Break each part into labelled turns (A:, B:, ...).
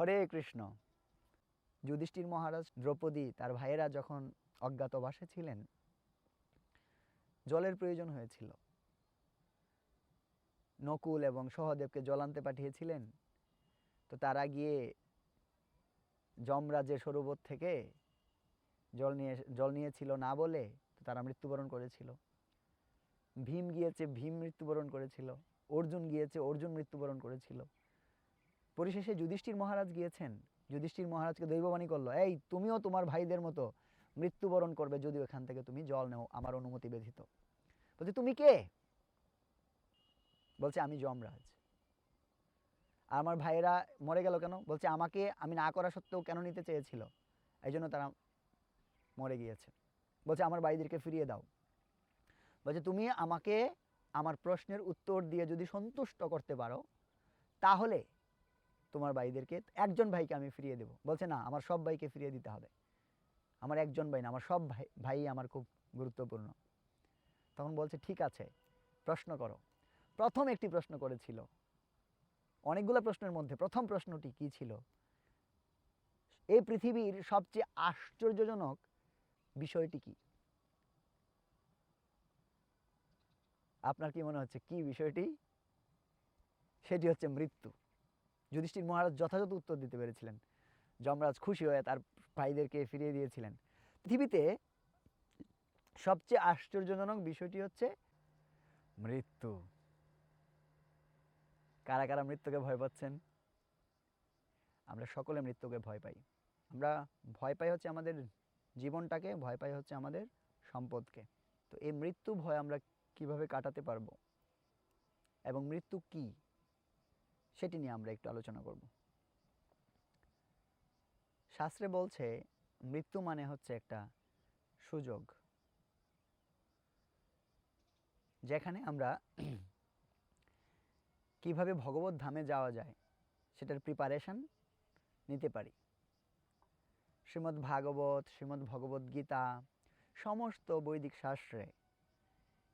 A: হরে কৃষ্ণ। যুধিষ্ঠির মহারাজ দ্রৌপদী তার ভাইয়েরা যখন অজ্ঞাতবাসে ছিলেন, জলের প্রয়োজন হয়েছিল। নকুল এবং সহদেবকে জল আনতে পাঠিয়েছিলেন। তো তারা গিয়ে যমরাজের সরোবর থেকে জল নিয়ে, জল নিয়েছিল না বলে তো তারা মৃত্যুবরণ করেছিল। ভীম গিয়েছে, ভীম মৃত্যুবরণ করেছিল। অর্জুন গিয়েছে, অর্জুন মৃত্যুবরণ করেছিল। পরিশেষে যুধিষ্ঠির মহারাজ গিয়েছেন। যুধিষ্ঠির মহারাজকে দৈববাণী করল, এই, তুমিও তোমার ভাইদের মতো মৃত্যুবরণ করবে যদিও এখান থেকে তুমি জল নেও, আমার অনুমতি ব্যথিত। বলছে, তুমি কে? বলছে, আমি যমরাজ। আর আমার ভাইয়েরা মরে গেল কেন? বলছে, আমাকে আমি না করা সত্ত্বেও কেন নিতে চেয়েছিল? এই জন্য তারা মরে গিয়েছে। বলছে, আমার ভাইদেরকে ফিরিয়ে দাও। বলছে, তুমি আমাকে আমার প্রশ্নের উত্তর দিয়ে যদি সন্তুষ্ট করতে পারো, তাহলে তোমার ভাইদেরকে, একজন ভাইকে আমি ফিরিয়ে দেবো। বলছে, না, আমার সব ভাইকে ফিরিয়ে দিতে হবে। আমার একজন ভাই না, আমার সব ভাই ভাই আমার খুব গুরুত্বপূর্ণ। তখন বলছে, ঠিক আছে, প্রশ্ন করো। প্রথম একটি প্রশ্ন করেছিল। অনেকগুলো প্রশ্নের মধ্যে প্রথম প্রশ্নটি কি ছিল? এই পৃথিবীর সবচেয়ে আশ্চর্যজনক বিষয়টি কি? আপনার কি মনে হচ্ছে, কি বিষয়টি? সেটি হচ্ছে মৃত্যু। যুধিষ্ঠির মহারাজ যথাযথ উত্তর দিতে পেরেছিলেন। যমরাজ খুশি হয়ে তার ভাইদেরকে ফিরিয়ে দিয়েছিলেন। পৃথিবীতে সবচেয়ে আশ্চর্যজনক বিষয়টি হচ্ছে মৃত্যু। কারা কারা মৃত্যুকে ভয় পাচ্ছেন? আমরা সকলে মৃত্যুকে ভয় পাই। আমরা ভয় পাই হচ্ছে আমাদের জীবনটাকে, ভয় পাই হচ্ছে আমাদের সম্পদকে। তো এই মৃত্যু ভয় আমরা কীভাবে কাটাতে পারব? এবং মৃত্যু কি? সেটি নিয়ে আমরা একটু আলোচনা করব। শাস্ত্রে বলছে, মৃত্যু মানে হচ্ছে একটা সুযোগ। যেখানে আমরা কীভাবে ভগবত ধামে যাওয়া যায় সেটার প্রিপারেশন নিতে পারি। শ্রীমদ্ ভাগবত, শ্রীমদ্ ভগবত গীতা, সমস্ত বৈদিক শাস্ত্রে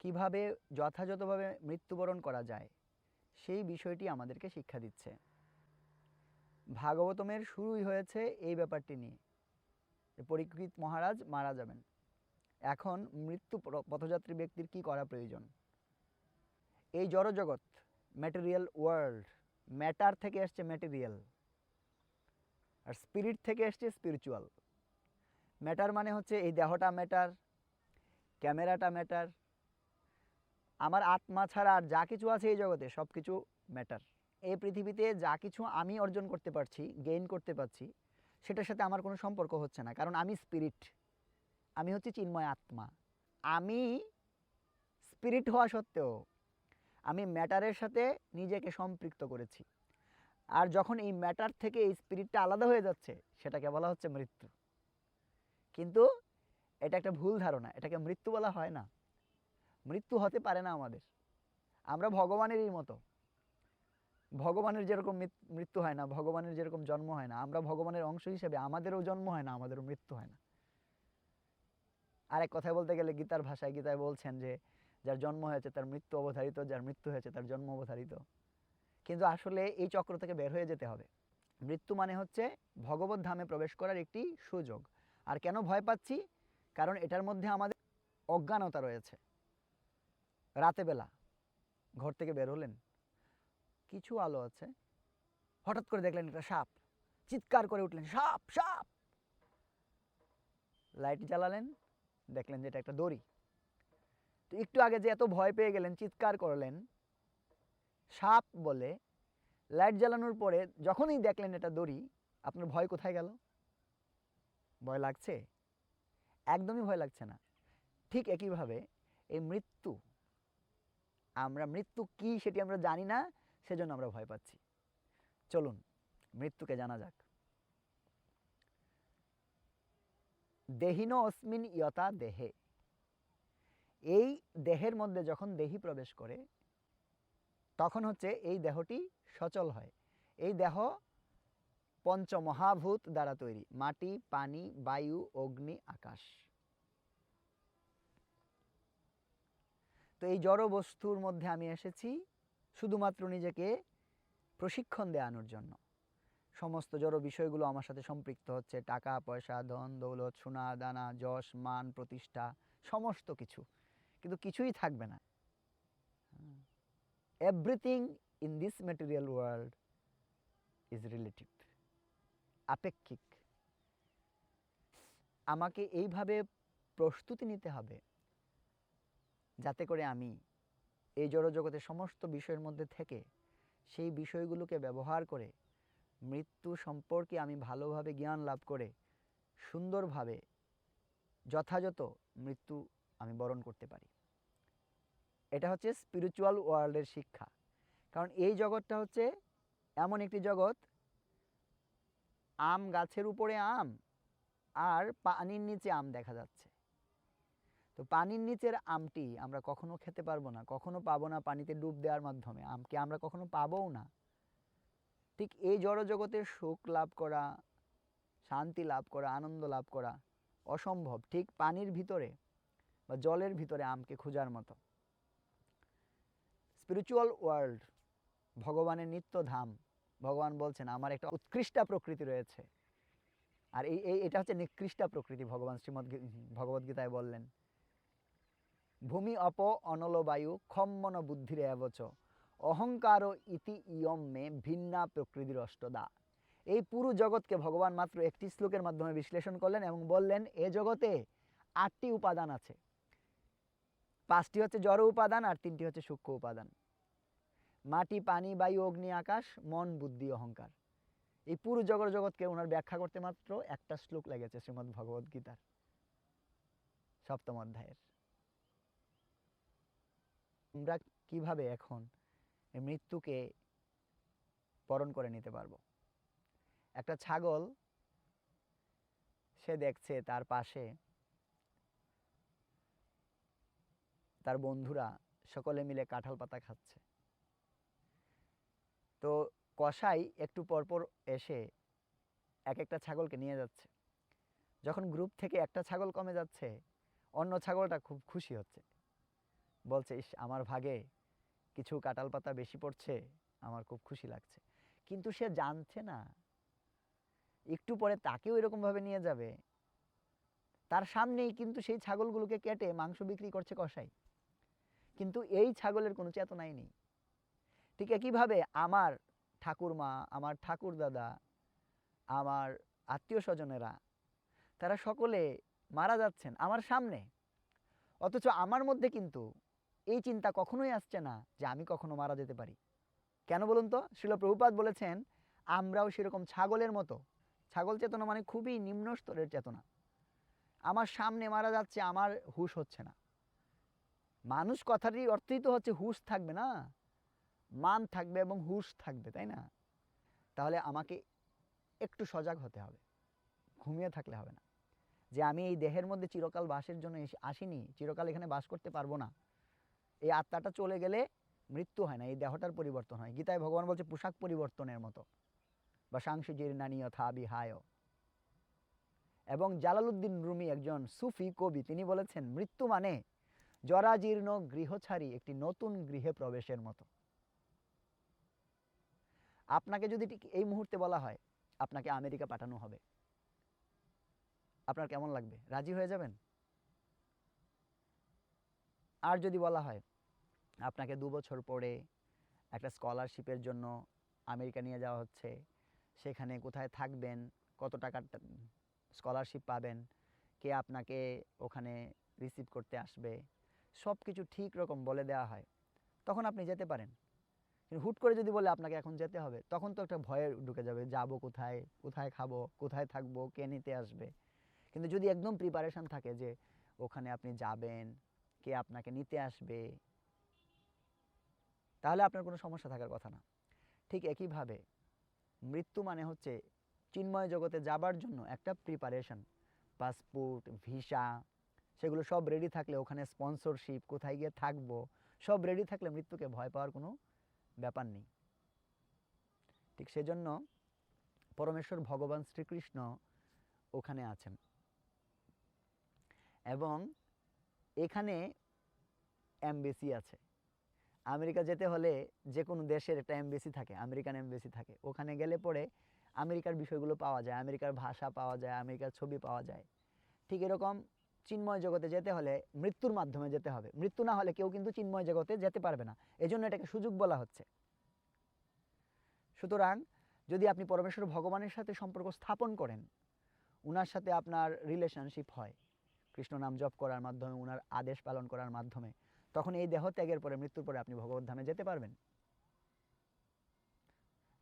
A: কীভাবে যথাযথভাবে মৃত্যুবরণ করা যায় সেই বিষয়টি আমাদেরকে শিক্ষা দিচ্ছে। ভাগবতমের শুরুই হয়েছে এই ব্যাপারটি নিয়ে। পরীক্ষিত মহারাজ মারা যাবেন। এখন মৃত্যু পথযাত্রী ব্যক্তির কি করা প্রয়োজন? এই জড়জগৎ ম্যাটেরিয়াল ওয়ার্ল্ড ম্যাটার থেকে আসছে ম্যাটেরিয়াল আর স্পিরিট থেকে এসছে স্পিরিচুয়াল ম্যাটার মানে হচ্ছে এই দেহটা ম্যাটার ক্যামেরাটা ম্যাটার আমার আত্মা ছাড়া আর যা কিছু আছে এই জগতে সব কিছু ম্যাটার এই পৃথিবীতে যা কিছু আমি অর্জন করতে পারছি গেইন করতে পারছি, সেটার সাথে আমার কোনো সম্পর্ক হচ্ছে না। কারণ আমি স্পিরিট আমি হচ্ছে চিন্ময় আত্মা। আমি স্পিরিট হওয়া সত্ত্বেও আমি ম্যাটারের সাথে নিজেকে সম্পৃক্ত করেছি। আর যখন এই ম্যাটার থেকে এই স্পিরিটটা আলাদা হয়ে যাচ্ছে, সেটাকে বলা হচ্ছে মৃত্যু। কিন্তু এটা একটা ভুল ধারণা, এটাকে মৃত্যু বলা হয় না। মৃত্যু হতে পারে না আমাদের। আমরা ভগবানেরই মতো। ভগবানের যেরকম মৃত্যু হয় না, ভগবানের যেরকম জন্ম হয় না, আমরা ভগবানের অংশ হিসেবে আমাদেরও জন্ম হয় না, আমাদেরও মৃত্যু হয় না। আরেক কথায় বলতে গেলে গীতার ভাষায় গীতায় বলছেন যে, যার জন্ম হয়েছে তার মৃত্যু অবধারিত, যার মৃত্যু হয়েছে তার জন্ম অবধারিত। কিন্তু আসলে এই চক্র থেকে বের হয়ে যেতে হবে। মৃত্যু মানে হচ্ছে ভগবত ধামে প্রবেশ করার একটি সুযোগ। আর কেন ভয় পাচ্ছি? কারণ এটার মধ্যে আমাদের অজ্ঞানতা রয়েছে। রাতে বেলা ঘর থেকে বের হলেন। কিছু আলো আছে। হঠাৎ করে দেখলেন একটা সাপ। চিৎকার করে উঠলেন, সাপ সাপ! লাইট জ্বালালেন, দেখলেন যে এটা একটা দড়ি। তো একটু আগে যে এত ভয় পেয়ে গেলেন, চিৎকার করলেন, সাপ বলে, লাইট জ্বালানোর পরে যখনই দেখলেন এটা দড়ি, আপনার ভয় কোথায় গেল? ভয় লাগছে? একদমই ভয় লাগছে না। ঠিক একইভাবে এই মৃত্যু আমরা মৃত্যু কি সেটি আমরা জানি না, সেজন্য আমরা ভয় পাচ্ছি। চলুন, মৃত্যুকে জানা যাক। দেহিন অস্মিন ইয়তা দেহে। এই দেহের মধ্যে যখন দেহি প্রবেশ করে, তখন হচ্ছে এই দেহটি সচল হয়। এই দেহ পঞ্চমহাভূত দ্বারা তৈরি, মাটি, পানি, বায়ু, অগ্নি, আকাশ। তো এই জড় বস্তুর মধ্যে আমি এসেছি শুধুমাত্র নিজেকে প্রশিক্ষণ দেওয়ানোর জন্য। সমস্ত জড় বিষয়গুলো আমার সাথে সম্পৃক্ত হচ্ছে। টাকা, পয়সা, ধন, দৌলত, সোনা, দানা, যশ, মান, প্রতিষ্ঠা, সমস্ত কিছু। কিন্তু কিছুই থাকবে না। Everything in this material world is relative আপেক্ষিক। আমাকে এইভাবে প্রস্তুতি নিতে হবে। যাতে করে আমি এই জড়জগতের সমস্ত বিষয়ের মধ্যে থেকে সেই বিষয়গুলোকে ব্যবহার করে মৃত্যু সম্পর্কে আমি ভালোভাবে জ্ঞান লাভ করে সুন্দরভাবে যথাযথ মৃত্যু আমি বরণ করতে পারি। এটা হচ্ছে স্পিরিচুয়াল ওয়ার্ল্ডের শিক্ষা। কারণ এই জগৎটা হচ্ছে এমন একটি জগৎ, আম গাছের উপরে আম আর পানির নিচে আম দেখা যাচ্ছে। তো পানির নিচের আমটি আমরা কখনো খেতে পারব না, কখনো পাবো না পানিতে ডুব দেওয়ার মাধ্যমে। আমকে আমরা কখনো পাবোও না। ঠিক এই জড়জগতের সুখ লাভ করা, শান্তি লাভ করা, আনন্দ লাভ করা অসম্ভব। ঠিক পানির ভিতরে বা জলের ভিতরে আমকে খোঁজার মতো। স্পিরিচুয়াল ওয়ার্ল্ড, ভগবানের নিত্য ধাম ভগবান বলছেন, আমার একটা উৎকৃষ্টা প্রকৃতি রয়েছে। আর এই এই, এটা হচ্ছে নিকৃষ্টা প্রকৃতি, ভগবান শ্রীমদ ভগবদ্গীতায় বললেন। ভূমি অপ অনল বায়ু খম্মন বুদ্ধির এবচ। অহংকার ইতি ইয়ম মে ভিন্না প্রকৃতির অষ্টদা। এই পুরো জগৎকে ভগবান মাত্র একটি শ্লোকের মাধ্যমে বিশ্লেষণ করলেন এবং বললেন, এ জগতে আটটি উপাদান আছে। পাঁচটি হচ্ছে জড় উপাদান আর তিনটি হচ্ছে সূক্ষ্ম উপাদান। মাটি, পানি, বায়ু, অগ্নি, আকাশ, মন, বুদ্ধি, অহংকার। এই পুরো জগৎ জগৎকে ওনার ব্যাখ্যা করতে মাত্র একটা শ্লোক লেগেছে শ্রীমদ্ ভগবদ গীতার সপ্তম অধ্যায়ের। আমরা কীভাবে এখন মৃত্যুকে বরণ করে নিতে পারব? একটা ছাগল, সে দেখছে তার পাশে তার বন্ধুরা সকলে মিলে কাঁঠাল পাতা খাচ্ছে। তো কষাই একটু পরপর এসে এক একটা ছাগলকে নিয়ে যাচ্ছে। যখন গ্রুপ থেকে একটা ছাগল কমে যাচ্ছে, অন্য ছাগলটা খুব খুশি হচ্ছে। বলছে, ইস, আমার ভাগে কিছু কাঁঠাল পাতা বেশি পড়ছে, আমার খুব খুশি লাগছে। কিন্তু সে জানছে না। একটু পরে তাকেও এরকমভাবে নিয়ে যাবে। তার সামনেই কিন্তু সেই ছাগলগুলোকে কেটে মাংস বিক্রি করছে কষাই কিন্তু এই ছাগলের কোনো চেতনাই নেই। ঠিক একইভাবে আমার ঠাকুরমা, আমার ঠাকুর দাদা আমার আত্মীয় স্বজনেরা তারা সকলে মারা যাচ্ছেন আমার সামনে। অথচ আমার মধ্যে কিন্তু এই চিন্তা কখনোই আসছে না যে আমি কখনো মারা যেতে পারি। কেন বলুন তো? শিল প্রভুপাত বলেছেন, আমরাও সেরকম ছাগলের মতো। ছাগল চেতনা মানে খুবই নিম্ন স্তরের চেতনা। আমার সামনে মারা যাচ্ছে, আমার হুশ হচ্ছে না। মানুষ কথাটির অর্থই তো হচ্ছে হুশ থাকবে না? মান থাকবে এবং হুশ থাকবে, তাই না? তাহলে আমাকে একটু সজাগ হতে হবে। ঘুমিয়ে থাকলে হবে না। যে আমি এই দেহের মধ্যে চিরকাল বাসের জন্য আসিনি, চিরকাল এখানে বাস করতে পারব না। এই আত্মাটা চলে গেলে মৃত্যু হয় না, এই দেহটার পরিবর্তন হয়। গীতায় ভগবান বলছে, পোশাক পরিবর্তনের মতো। বা সাংশু জীর্ণানীয় থা বিহায় এবং জালালউদ্দিন রুমি একজন সুফি কবি, তিনি বলেছেন, মৃত্যু মানে জরাজীর্ণ গৃহছাড়ি, একটি নতুন গৃহে প্রবেশের মতো। আপনাকে যদি এই মুহূর্তে বলা হয়, আপনাকে আমেরিকা পাঠানো হবে। আপনার কেমন লাগবে? রাজি হয়ে যাবেন? আর যদি বলা হয় আপনাকে দু বছর পরে একটা স্কলারশিপের জন্য আমেরিকা নিয়ে যাওয়া হচ্ছে। সেখানে কোথায় থাকবেন? কত টাকার স্কলারশিপ পাবেন? কে আপনাকে ওখানে রিসিভ করতে আসবে? সব কিছু ঠিক রকম বলে দেওয়া হয়। তখন আপনি যেতে পারেন। কিন্তু হুট করে যদি বলে আপনাকে এখন যেতে হবে, তখন তো একটা ভয়ে ঢুকে যাবে, যাব কোথায়? কোথায় খাব? কোথায় থাকব? কে নিতে আসবে? কিন্তু যদি একদম প্রিপারেশন থাকে যে ওখানে আপনি যাবেন, কে আপনাকে নিতে আসবে তাহলে আপনার কোনো সমস্যা থাকার কথা না। ঠিক একইভাবে মৃত্যু মানে হচ্ছে চিন্ময় জগতে যাবার জন্য একটা প্রিপারেশন পাসপোর্ট ভিসা সেগুলো সব রেডি থাকলে ওখানে স্পন্সরশিপ কোথায় গিয়ে থাকব, সব রেডি থাকলে মৃত্যুকে ভয় পাওয়ার কোনো ব্যাপার নেই। ঠিক সেজন্য পরমেশ্বর ভগবান শ্রীকৃষ্ণ ওখানে আছেন। এবং এখানে এমবেসি আছে। আমেরিকা যেতে হলে যে কোনো দেশের একটা এমবেসি থাকে, আমেরিকান এমবেসি থাকে। ওখানে গেলে পরে আমেরিকার বিষয়গুলো পাওয়া যায়, আমেরিকার ভাষা পাওয়া যায়, আমেরিকার ছবি পাওয়া যায়। ঠিক এরকম চিন্ময় জগতে যেতে হলে মৃত্যুর মাধ্যমে যেতে হবে। মৃত্যু না হলে কেউ কিন্তু চিন্ময় জগতে যেতে পারবে না। এজন্য এটাকে সুযোগ বলা হচ্ছে। সুতরাং যদি আপনি পরমেশ্বর ভগবানের সাথে সম্পর্ক স্থাপন করেন, উনার সাথে আপনার রিলেশনশিপ হয়। কৃষ্ণ নাম জপ করার মাধ্যমে, উনার আদেশ পালন করার মাধ্যমে। তখন এই দেহ ত্যাগের পরে, মৃত্যুর পরে আপনি ভগবত ধামে যেতে পারবেন।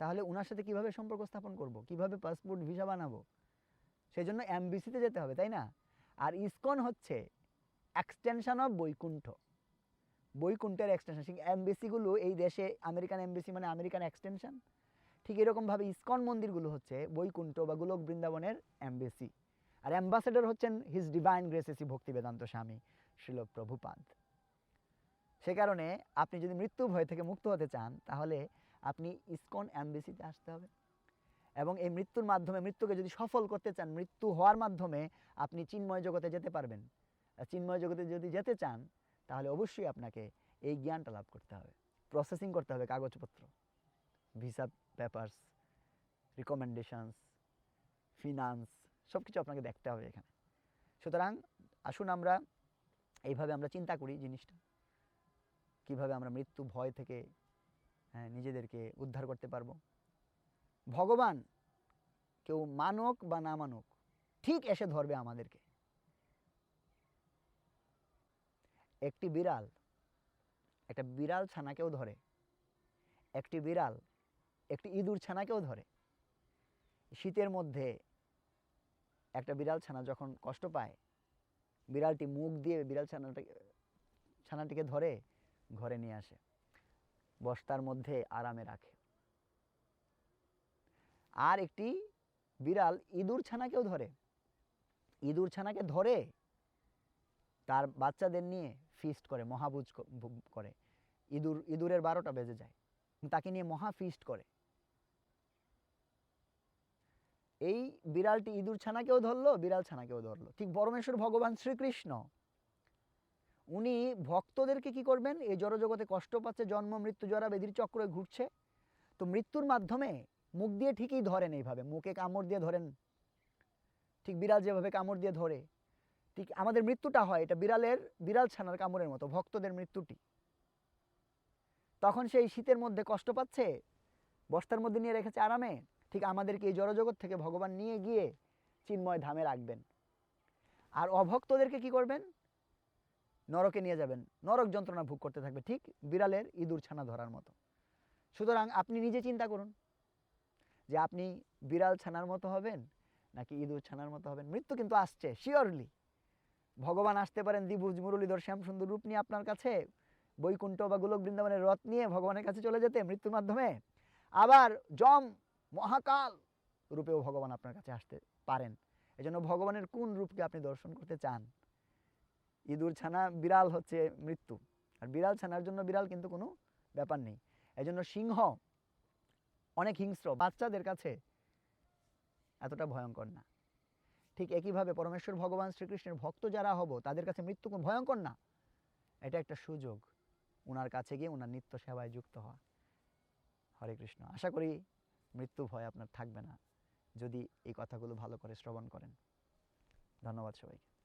A: তাহলে উনার সাথে কীভাবে সম্পর্ক স্থাপন করব? কীভাবে পাসপোর্ট ভিসা বানাবো? সেই জন্য এমবিসিতে যেতে হবে, তাই না? আর ইসকন হচ্ছে এক্সটেনশন অফ বৈকুণ্ঠ। বৈকুণ্ঠের এক্সটেনশন সেই এমবিসিগুলো এই দেশে আমেরিকান এমবিসি মানে আমেরিকান এক্সটেনশন ঠিক এরকমভাবে ইসকন মন্দিরগুলো হচ্ছে বৈকুণ্ঠ বা গোলক বৃন্দাবনের এমবিসি আর অ্যাম্বাসেডর হচ্ছেন his divine grace A C Bhaktivedanta Swami শিল প্রভুপাদ। সে কারণে আপনি যদি মৃত্যু ভয় থেকে মুক্ত হতে চান, তাহলে আপনি ইসকন অ্যাম্বাসিতে আসতে হবে। এবং এই মৃত্যুর মাধ্যমে, মৃত্যুকে যদি সফল করতে চান, মৃত্যু হওয়ার মাধ্যমে আপনি চিন্ময় জগতে যেতে পারবেন। চিন্ময় জগতে যদি যেতে চান, তাহলে অবশ্যই আপনাকে এই জ্ঞানটা লাভ করতে হবে। প্রসেসিং করতে হবে কাগজপত্র ভিসা পেপারস রিকমেন্ডেশনস ফিনান্স সব কিছু আপনাকে দেখতে হবে এখানে। সুতরাং আসুন আমরা এইভাবে আমরা চিন্তা করি জিনিসটা। কীভাবে আমরা মৃত্যু ভয় থেকে হ্যাঁ, নিজেদেরকে উদ্ধার করতে পারব। ভগবান কেউ মানুক বা না মানুক ঠিক এসে ধরবে আমাদেরকে। একটি বিড়াল একটা বিড়াল ছানাকেও ধরে একটি বিড়াল একটি ইঁদুর ছানাকেও ধরে। শীতের মধ্যে একটা বিড়াল ছানা যখন কষ্ট পায় বিড়ালটি মুখ দিয়ে বিড়াল ছানাটাকে ছানাটিকে ধরে ঘরে নিয়ে আসে। বস্তার মধ্যে আরামে রাখে। আর একটি বিড়াল ইঁদুর ছানাকেও ধরে। ইঁদুর ছানাকে ধরে তার বাচ্চাদের নিয়ে ফিস্ট করে, মহাভোজ করে। ইঁদুর, ইঁদুরের বারোটা বেজে যায়। তাকে নিয়ে মহা ফিস্ট করে। এই বিড়ালটি ইঁদুর ছানাকেও ধরলো, বিড়াল ছানাকেও ধরলো। ঠিক পরমেশ্বর ভগবান শ্রীকৃষ্ণ উনি ভক্তদেরকে কি করবেন? এই জড়জগতে কষ্ট পাচ্ছে, জন্ম, মৃত্যু জরা বেদির চক্রে ঘুরছে। তো মৃত্যুর মাধ্যমে মুখ দিয়ে ঠিকই ধরেন এইভাবে। মুখে কামড় দিয়ে ধরেন। ঠিক বিড়াল যেভাবে কামড় দিয়ে ধরে। ঠিক আমাদের মৃত্যুটা হয়, এটা বিড়ালের, বিড়াল ছানার কামড়ের মতো, ভক্তদের মৃত্যুটি। তখন সেই শীতের মধ্যে কষ্ট পাচ্ছে, বস্তার মধ্যে নিয়ে রেখেছে আরামে। ঠিক আমাদেরকে এই জড়জগৎ থেকে ভগবান নিয়ে গিয়ে চিন্ময় ধামে রাখবেন। আর অভক্তদেরকে কি করবেন? নরকে নিয়ে যাবেন। নরক যন্ত্রণা ভোগ করতে থাকবে, ঠিক বিড়ালের ইঁদুর ছানা ধরার মতো। সুতরাং আপনি নিজে চিন্তা করুন যে আপনি বিড়াল ছানার মতো হবেন নাকি ইঁদুর ছানার মতো হবেন। মৃত্যু কিন্তু আসছে শিওরলি ভগবান আসতে পারেন দ্বিভুজ, মুরলীধর, শ্যামসুন্দর, রূপ নিয়ে আপনার কাছে, বৈকুণ্ঠ বা গোলক বৃন্দাবনের রথ নিয়ে ভগবানের কাছে চলে যেতে মৃত্যুর মাধ্যমে। আবার যম, মহাকাল রূপেও ভগবান আপনার কাছে আসতে পারেন। এজন্য ভগবানের কোন রূপকে আপনি দর্শন করতে চান ইঁদুর ছানা বিড়াল হচ্ছে মৃত্যু। আর বিড়াল ছানার জন্য বিড়াল কিন্তু কোনো ব্যাপার নেই। এজন্য সিংহ অনেক হিংস্র। বাচ্চাদের কাছে এতটা ভয়ঙ্কর না। ঠিক একইভাবে পরমেশ্বর ভগবান শ্রীকৃষ্ণের ভক্ত যারা হব, তাদের কাছে মৃত্যু কোনো ভয়ঙ্কর না। এটা একটা সুযোগ। ওনার কাছে গিয়ে ওনার নিত্য সেবায় যুক্ত হওয়া। হরে কৃষ্ণ। আশা করি মৃত্যু ভয় আপনার থাকবে না। যদি এই কথাগুলো ভালো করে শ্রবণ করেন। ধন্যবাদ সবাইকে।